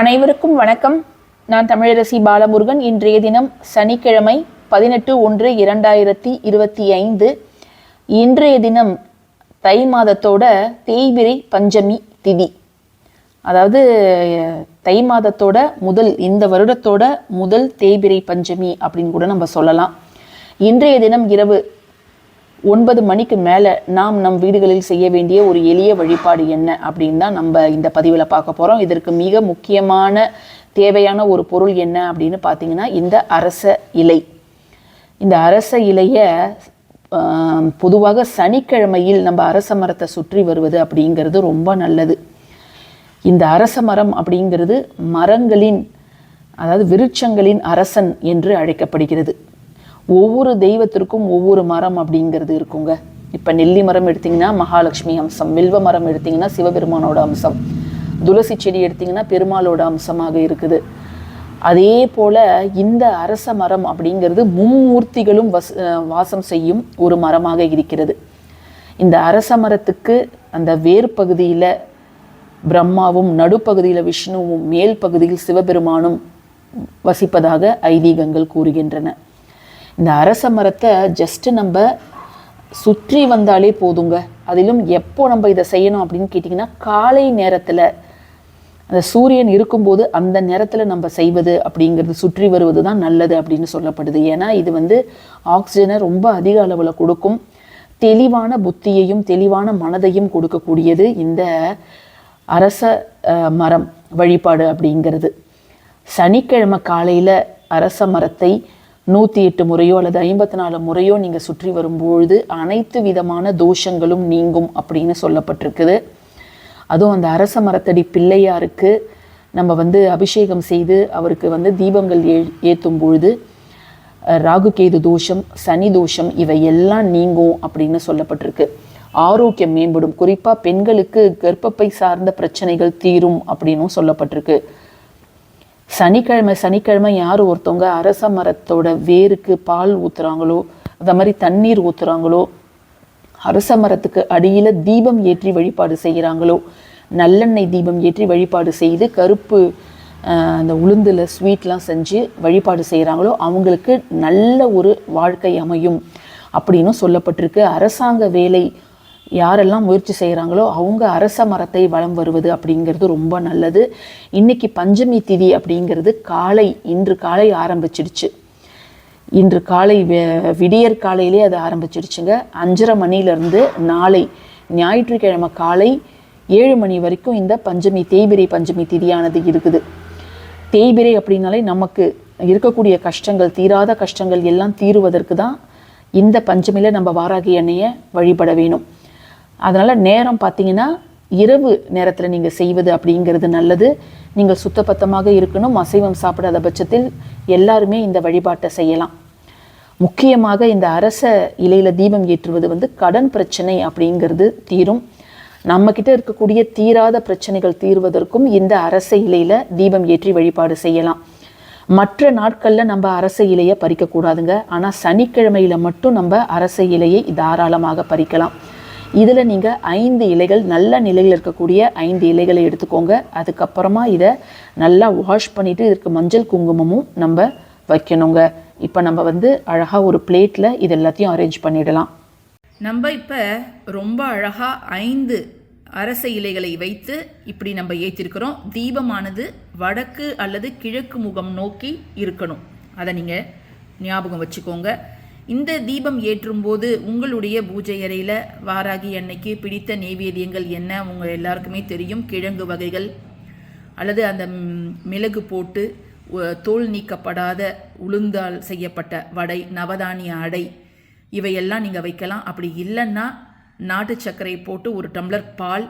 அனைவருக்கும் வணக்கம். நான் தமிழரசி பாலமுருகன். இன்றைய தினம் சனிக்கிழமை பதினெட்டு ஒன்று இரண்டாயிரத்தி இருபத்தி ஐந்து. இன்றைய தினம் தை மாதத்தோட தேய்பிரை பஞ்சமி திதி. அதாவது தை மாதத்தோட முதல் இந்த வருடத்தோட முதல் தேய்பிரை பஞ்சமி அப்படின்னு கூட நம்ம சொல்லலாம். இன்றைய தினம் இரவு ஒன்பது மணிக்கு மேலே நாம் நம் வீடுகளில் செய்ய வேண்டிய ஒரு எளிய வழிபாடு என்ன அப்படின்னு தான் நம்ம இந்த பதிவில் பார்க்க போகிறோம் இதற்கு மிக முக்கியமான தேவையான ஒரு பொருள் என்ன அப்படின்னு பார்த்தீங்கன்னா இந்த அரச இலை. இந்த அரச இலையை பொதுவாக சனிக்கிழமையில் நம்ம அரச மரத்தை சுற்றி வருவது அப்படிங்கிறது ரொம்ப நல்லது. இந்த அரச மரம் அப்படிங்கிறது மரங்களின் அதாவது விருட்சங்களின் அரசன் என்று அழைக்கப்படுகிறது. ஒவ்வொரு தெய்வத்திற்கும் ஒவ்வொரு மரம் அப்படிங்கிறது இருக்குங்க. இப்போ நெல்லி மரம் எடுத்தீங்கன்னா மகாலட்சுமி அம்சம் வில்வ மரம் எடுத்தீங்கன்னா சிவபெருமானோட அம்சம் துளசி செடி எடுத்தீங்கன்னா பெருமாளோட அம்சமாக இருக்குது. அதே போல இந்த அரச மரம் அப்படிங்கிறது மும்மூர்த்திகளும் வஸ் வாசம் செய்யும் ஒரு மரமாக இருக்கிறது. இந்த அரச மரத்துக்கு அந்த வேர் பகுதியில் பிரம்மாவும் நடுப்பகுதியில் விஷ்ணுவும் மேல் பகுதியில் சிவபெருமானும் வசிப்பதாக ஐதீகங்கள் கூறுகின்றன. இந்த அரச மரத்தை ஜஸ்ட்டு நம்ம சுற்றி வந்தாலே போதுங்க. அதிலும் எப்போ நம்ம இதை செய்யணும் அப்படின்னு கேட்டிங்கன்னா காலை நேரத்தில் அந்த சூரியன் இருக்கும்போது அந்த நேரத்தில் நம்ம செய்வது அப்படிங்கிறது சுற்றி வருவது தான் நல்லது அப்படின்னு சொல்லப்படுது. ஏன்னா இது வந்து ஆக்சிஜனை ரொம்ப அதிக அளவில் கொடுக்கும். தெளிவான புத்தியையும் தெளிவான மனதையும் கொடுக்கக்கூடியது இந்த அரச மரம் வழிபாடு அப்படிங்கிறது. சனிக்கிழமை காலையில் அரச மரத்தை நூற்றி எட்டு முறையோ அல்லது ஐம்பத்தி நாலு முறையோ நீங்கள் சுற்றி வரும்பொழுது அனைத்து விதமான தோஷங்களும் நீங்கும் அப்படின்னு சொல்லப்பட்டிருக்குது. அதுவும் அந்த அரச மரத்தடி பிள்ளையாருக்கு நம்ம வந்து அபிஷேகம் செய்து அவருக்கு வந்து தீபங்கள் ஏ ஏற்றும் பொழுது ராகுகேது தோஷம் சனி தோஷம் இவை எல்லாம் நீங்கும் அப்படின்னு சொல்லப்பட்டிருக்கு. ஆரோக்கியம் மேம்படும். குறிப்பாக பெண்களுக்கு கர்ப்பப்பை சார்ந்த பிரச்சனைகள் தீரும் அப்படின்னும் சொல்லப்பட்டிருக்கு. சனிக்கிழமை சனிக்கிழமை யார் ஒருத்தவங்க அரச மரத்தோட வேருக்கு பால் ஊற்றுறாங்களோ அந்த மாதிரி தண்ணீர் ஊற்றுறாங்களோ அரச மரத்துக்கு அடியில் தீபம் ஏற்றி வழிபாடு செய்கிறாங்களோ நல்லெண்ணெய் தீபம் ஏற்றி வழிபாடு செய்து கருப்பு அந்த உளுந்தில் ஸ்வீட்லாம் செஞ்சு வழிபாடு செய்கிறாங்களோ அவங்களுக்கு நல்ல ஒரு வாழ்க்கை அமையும் அப்படின்னு சொல்லப்பட்டிருக்கு. அரசாங்க வேலை யாரெல்லாம் முயற்சி செய்கிறாங்களோ அவங்க அரச மரத்தை வளம் வருவது அப்படிங்கிறது ரொம்ப நல்லது. இன்னைக்கு பஞ்சமி திதி அப்படிங்கிறது காலை இன்று காலை ஆரம்பிச்சிடுச்சு. இன்று காலை விடியற் காலையிலே அது ஆரம்பிச்சிடுச்சுங்க. அஞ்சரை மணிலேருந்து நாளை ஞாயிற்றுக்கிழமை காலை ஏழு மணி வரைக்கும் இந்த பஞ்சமி தேய்பிரை பஞ்சமி திதியானது இருக்குது. தேய்பிரை அப்படின்னாலே நமக்கு இருக்கக்கூடிய கஷ்டங்கள் தீராத கஷ்டங்கள் எல்லாம் தீருவதற்கு தான் இந்த பஞ்சமியில் நம்ம வாராகி எண்ணெயை வழிபட வேணும். அதனால் நேரம் பார்த்தீங்கன்னா இரவு நேரத்தில் நீங்கள் செய்வது அப்படிங்கிறது நல்லது. நீங்கள் சுத்தபத்தமாக இருக்கணும் அசைவம் சாப்பிடாத பட்சத்தில் எல்லாருமே இந்த வழிபாட்டை செய்யலாம். முக்கியமாக இந்த அரச இலையில் தீபம் ஏற்றுவது வந்து கடன் பிரச்சனை அப்படிங்கிறது தீரும். நம்ம இருக்கக்கூடிய தீராத பிரச்சனைகள் தீர்வதற்கும் இந்த அரச இலையில் தீபம் ஏற்றி வழிபாடு செய்யலாம். மற்ற நாட்களில் நம்ம அரச இலையை பறிக்கக்கூடாதுங்க. ஆனால் சனிக்கிழமையில் மட்டும் நம்ம அரச இலையை தாராளமாக பறிக்கலாம். இதில் நீங்கள் ஐந்து இலைகள் நல்ல நிலையில் இருக்கக்கூடிய ஐந்து இலைகளை எடுத்துக்கோங்க. அதுக்கப்புறமா இதை நல்லா வாஷ் பண்ணிவிட்டு இதற்கு மஞ்சள் குங்குமமும் நம்ம வைக்கணுங்க. இப்போ நம்ம வந்து அழகாக ஒரு பிளேட்டில் இது எல்லாத்தையும் அரேஞ்ச் பண்ணிடலாம். நம்ம இப்போ ரொம்ப அழகாக ஐந்து அரச இலைகளை வைத்து இப்படி நம்ம ஏற்றிருக்கிறோம் தீபமானது வடக்கு அல்லது கிழக்கு முகம் நோக்கி இருக்கணும். அதை நீங்கள் ஞாபகம் வச்சுக்கோங்க. இந்த தீபம் ஏற்றும் போது உங்களுடைய பூஜை அறையில் வாராகி அன்னைக்கு பிடித்த நெய்வேதியங்கள் என்ன? உங்கள் எல்லாருக்குமே தெரியும். கிழங்கு வகைகள் அல்லது அந்த மிளகு போட்டு தோல் நீக்கப்படாத உளுந்தால் செய்யப்பட்ட வடை நவதானிய அடை இவையெல்லாம் நீங்கள் வைக்கலாம். அப்படி இல்லைன்னா நாட்டு சர்க்கரை போட்டு ஒரு டம்ளர் பால்.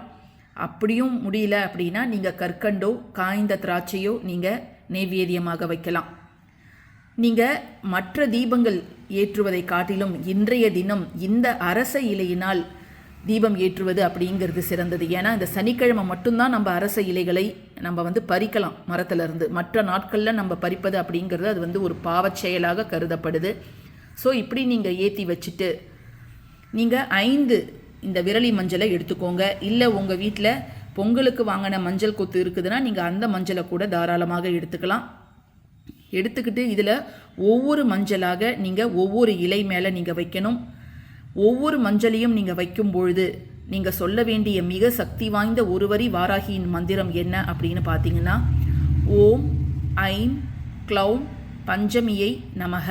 அப்படியும் முடியல அப்படின்னா நீங்கள் கற்கண்டோ காய்ந்த திராட்சையோ நீங்கள் நெய்வேதியமாக வைக்கலாம். நீங்கள் மற்ற தீபங்கள் ஏற்றுவதை காட்டிலும் இன்றைய தினம் இந்த அரச இலையினால் தீபம் ஏற்றுவது அப்படிங்கிறது சிறந்தது. ஏன்னா இந்த சனிக்கிழமை மட்டும்தான் நம்ம அரச இலைகளை நம்ம வந்து பறிக்கலாம் மரத்திலிருந்து. மற்ற நாட்களில் நம்ம பறிப்பது அப்படிங்கிறது அது வந்து ஒரு பாவச் செயலாக கருதப்படுது. ஸோ இப்படி நீங்கள் ஏற்றி வச்சுட்டு நீங்கள் ஐந்து இந்த விரலி மஞ்சளை எடுத்துக்கோங்க. இல்லை உங்கள் வீட்டில் பொங்கலுக்கு வாங்கின மஞ்சள் கொத்து இருக்குதுன்னா நீங்கள் அந்த மஞ்சளை கூட தாராளமாக எடுத்துக்கலாம். எடுத்துக்கிட்டு இதில் ஒவ்வொரு மஞ்சளாக நீங்கள் ஒவ்வொரு இலை மேலே நீங்கள் வைக்கணும். ஒவ்வொரு மஞ்சளையும் நீங்கள் வைக்கும் பொழுது நீங்கள் சொல்ல வேண்டிய மிக சக்தி வாய்ந்த ஒருவரி வாராகியின் மந்திரம் என்ன அப்படின்னு பார்த்தீங்கன்னா ஓம் ஐம் க்ளௌம் பஞ்சமியை நமக.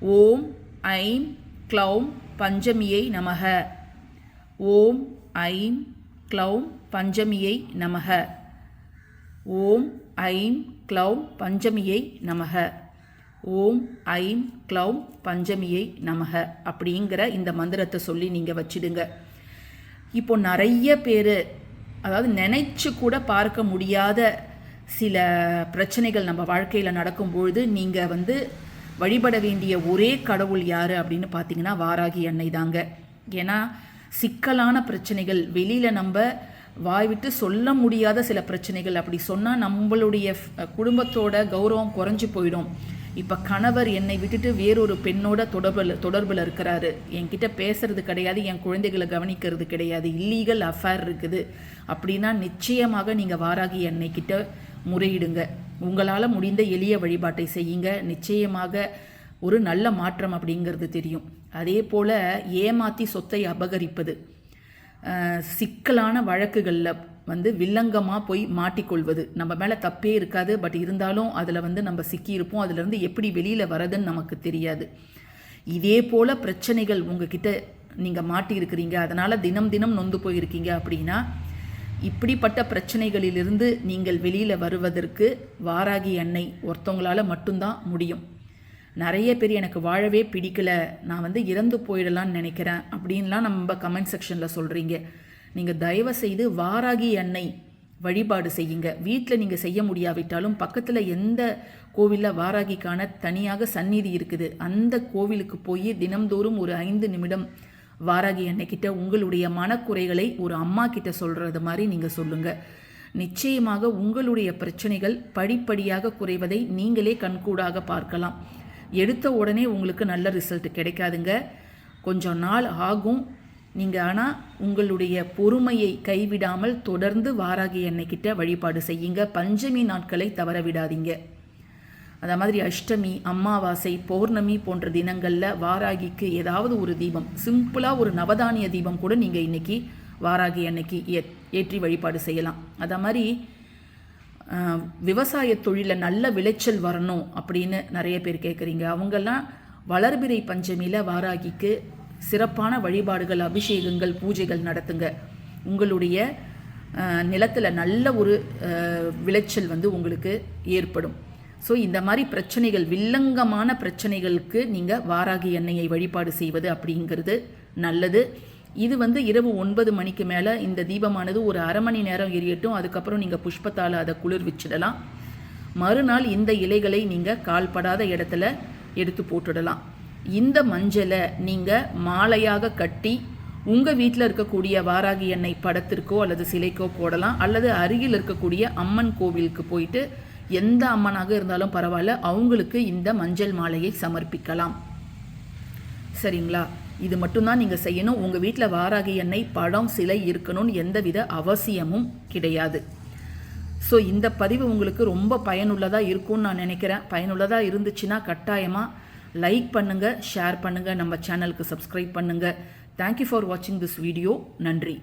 ஓம் ஐம் க்ளௌம் பஞ்சமியை நமக. ஓம் ஐம் க்ளௌம் பஞ்சமியை நமக. ஓம் ஐம் க்ளௌம் பஞ்சமியை நமக. ஓம் ஐம் க்ளௌம் பஞ்சமியை நமக அப்படிங்கிற இந்த மந்திரத்தை சொல்லி நீங்கள் வச்சிடுங்க. இப்போ நிறைய பேர் அதாவது நினைச்சு கூட பார்க்க முடியாத சில பிரச்சனைகள் நம்ம வாழ்க்கையில் நடக்கும்பொழுது நீங்கள் வந்து வழிபட வேண்டிய ஒரே கடவுள் யார் அப்படின்னு பார்த்தீங்கன்னா வாராகி அன்னை தாங்க ஏன்னா சிக்கலான பிரச்சனைகள் வெளியில் நம்ம வாய் விட்டு சொல்ல முடியாத சில பிரச்சனைகள். அப்படி சொன்னால் நம்மளுடைய குடும்பத்தோட கௌரவம் குறைஞ்சு போயிடும். இப்போ கணவர் என்னை விட்டுட்டு வேறொரு பெண்ணோட தொடர்பில் தொடர்பில் இருக்கிறாரு. என்கிட்ட பேசுறது கிடையாது என் குழந்தைகளை கவனிக்கிறது கிடையாது. இல்லீகல் அஃபேர் இருக்குது. அப்படின்னா நிச்சயமாக நீங்கள் வாராகி என்னை கிட்ட முறையிடுங்க. உங்களால் முடிந்த எளிய வழிபாட்டை செய்யுங்க. நிச்சயமாக ஒரு நல்ல மாற்றம் அப்படிங்கிறது தெரியும். அதே போல் ஏமாத்தி சொத்தை அபகரிப்பது. சிக்கலான வழக்குகளில் வந்து வில்லங்கமாக போய் மாட்டிக்கொள்வது. நம்ம மேலே தப்பே இருக்காது. பட் இருந்தாலும் அதில் வந்து நம்ம சிக்கியிருப்போம். அதுலேருந்து எப்படி வெளியில் வரதுன்னு நமக்கு தெரியாது. இதே போல் பிரச்சனைகள் உங்ககிட்ட நீங்கள் மாட்டியிருக்கிறீங்க. அதனால் தினம் தினம் நொந்து போயிருக்கீங்க அப்படின்னா இப்படிப்பட்ட பிரச்சனைகளிலிருந்து நீங்கள் வெளியில் வருவதற்கு வாராகி எண்ணெய் ஒருத்தவங்களால் மட்டும்தான் முடியும். நிறைய பேர் எனக்கு வாழவே பிடிக்கல. நான் வந்து இறந்து போயிடலாம்னு நினைக்கிறேன் அப்படின்லாம் நம்ம கமெண்ட் செக்ஷனில் சொல்கிறீங்க நீங்கள் தயவு செய்து வாராகி எண்ணெய் வழிபாடு செய்யுங்க. வீட்டில் நீங்கள் செய்ய முடியாவிட்டாலும் பக்கத்தில் எந்த கோவிலில் வாராகிக்கான தனியாக சந்நிதி இருக்குது. அந்த கோவிலுக்கு போய் தினம்தோறும் ஒரு ஐந்து நிமிடம் வாராகி அன்னைக்கிட்ட உங்களுடைய மனக்குறைகளை ஒரு அம்மா கிட்ட சொல்கிறது மாதிரி நீங்கள் சொல்லுங்கள் நிச்சயமாக உங்களுடைய பிரச்சனைகள் படிப்படியாக குறைவதை நீங்களே கண்கூடாக பார்க்கலாம். எடுத்த உடனே உங்களுக்கு நல்ல ரிசல்ட் கிடைக்காதுங்க. கொஞ்சம் நாள் ஆகும். நீங்கள் ஆனால் உங்களுடைய பொறுமையை கைவிடாமல் தொடர்ந்து வாராகி எண்ணெய்கிட்ட வழிபாடு செய்யுங்க. பஞ்சமி நாட்களை தவற விடாதீங்க. அதே மாதிரி அஷ்டமி அமாவாசை பௌர்ணமி போன்ற தினங்களில் வாராகிக்கு ஏதாவது ஒரு தீபம் சிம்பிளாக ஒரு நவதானிய தீபம் கூட நீங்கள் இன்னைக்கு வாராகி அன்னைக்கு ஏற்றி வழிபாடு செய்யலாம். அதை மாதிரி விவசாய தொழிலில் நல்ல விளைச்சல் வரணும் அப்படின்னு நிறைய பேர் கேட்குறீங்க அவங்கெல்லாம் வளர்பிறை பஞ்சமியில் வாராகிக்கு சிறப்பான வழிபாடுகள் அபிஷேகங்கள் பூஜைகள் நடத்துங்க. உங்களுடைய நிலத்தில் நல்ல ஒரு விளைச்சல் வந்து உங்களுக்கு ஏற்படும். ஸோ இந்த மாதிரி பிரச்சனைகள் வில்லங்கமான பிரச்சனைகளுக்கு நீங்கள் வாராகி எண்ணெயை வழிபாடு செய்வது அப்படிங்கிறது நல்லது. இது வந்து இரவு ஒன்பது மணிக்கு மேலே இந்த தீபமானது ஒரு அரை மணி நேரம் எரியட்டும். அதுக்கப்புறம் நீங்கள் புஷ்பத்தால் அதை குளிர்விச்சிடலாம் மறுநாள் இந்த இலைகளை நீங்கள் கால்படாத இடத்துல எடுத்து போட்டுடலாம். இந்த மஞ்சளை நீங்கள் மாலையாக கட்டி உங்கள் வீட்டில் இருக்கக்கூடிய வாராகி எண்ணெய் படத்திற்கோ அல்லது சிலைக்கோ போடலாம். அல்லது அருகில் இருக்கக்கூடிய அம்மன் கோவிலுக்கு போயிட்டு எந்த அம்மனாக இருந்தாலும் பரவாயில்ல அவங்களுக்கு இந்த மஞ்சள் மாலையை சமர்ப்பிக்கலாம். சரிங்களா? இது மட்டும்தான் நீங்கள் செய்யணும். உங்கள் வீட்டில் வாராகி எண்ணெய் படம் சிலை இருக்கணும்னு எந்தவித அவசியமும் கிடையாது. ஸோ இந்த பதிவு உங்களுக்கு ரொம்ப பயனுள்ளதாக இருக்கும்னு நான் நினைக்கிறேன். பயனுள்ளதாக இருந்துச்சுன்னா கட்டாயமாக லைக் பண்ணுங்கள் ஷேர் பண்ணுங்கள் நம்ம சேனலுக்கு சப்ஸ்கிரைப் பண்ணுங்கள் தேங்க்யூ ஃபார் வாட்சிங் திஸ் வீடியோ நன்றி.